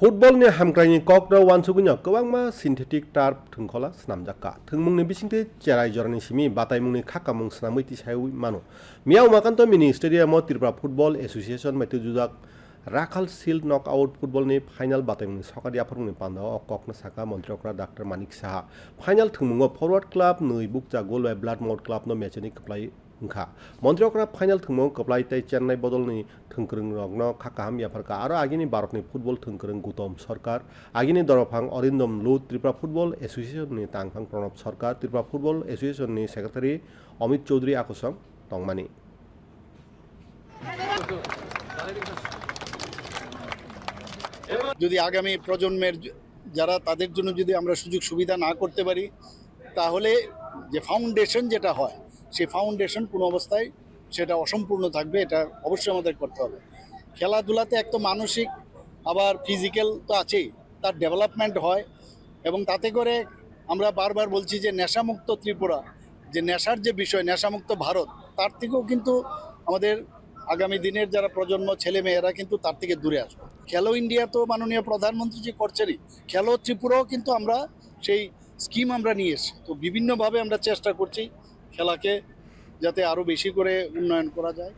फुटबलनि हामग्रायनि ककरा वानसुगुन्या गोबांमा सिन्थेटिक टार्फ थोंखला स्नामजाका थोंमुंनि बिसिंथे चेराय जरानि सिमी बातायमुंनि खाकामुं स्नामैति सायाव मानो मियाव माकान्त मिनि स्टेडियामो Tripura football association माइतु जुजाक Rakhal sealed नक आउट फुटबलनि फाइनाल बातायमुंनि सकारि आफारमुंनि पान्दाव ककना साका मन्त्रिअक्रा doctor Manik Saha final थोंमुंगो forward club नै बुकजा goal by blood mud क्लाबनो मेचनि कप्लाय wngkha মন্ত্রকরা ফাইনাল থমো কপলাই তাই চেন্নাই বদলনি থংক্রং রগ্ন খাকাহাম ইয়াফারকা আর আগিনি ভারতনি ফুটবল থংকরং গৌতম সরকার আগিনি দরফাং অরিন্দম লু ত্রিপুরা ফুটবল এসোসিয়েশননি তাংফাং প্রণব সরকার ত্রিপুরা ফুটবল এসোসিয়েশননি সেক্রেটারি অমিত চৌধুরী আকসং টংমানি যদি আগামী প্রজন্মের যারা তাদের জন্য যদি আমরা সুযোগ সুবিধা না করতে পারি, তাহলে যে ফাউন্ডেশন যেটা হয় সেই ফাউন্ডেশন কোনো অবস্থায় সেটা অসম্পূর্ণ থাকবে, এটা অবশ্যই আমাদের করতে হবে। খেলাধুলাতে এক তো মানসিক, আবার ফিজিক্যাল তো আছেই, তার ডেভেলপমেন্ট হয় এবং তাতে করে আমরা বারবার বলছি যে নেশামুক্ত ত্রিপুরা, যে নেশার যে বিষয়, নেশামুক্ত ভারত, তার থেকেও কিন্তু আমাদের আগামী দিনের যারা প্রজন্ম, ছেলে মেয়েরা কিন্তু তার থেকে দূরে আসবে। খেলো ইন্ডিয়া তো মাননীয় প্রধানমন্ত্রী যে করছেনই, খেলো ত্রিপুরাও কিন্তু আমরা সেই স্কিম আমরা নিয়ে এসেছি। তো বিভিন্নভাবে আমরা চেষ্টা করছি খেলাকে যাতে আরও বেশি করে উন্নয়ন করা যায়।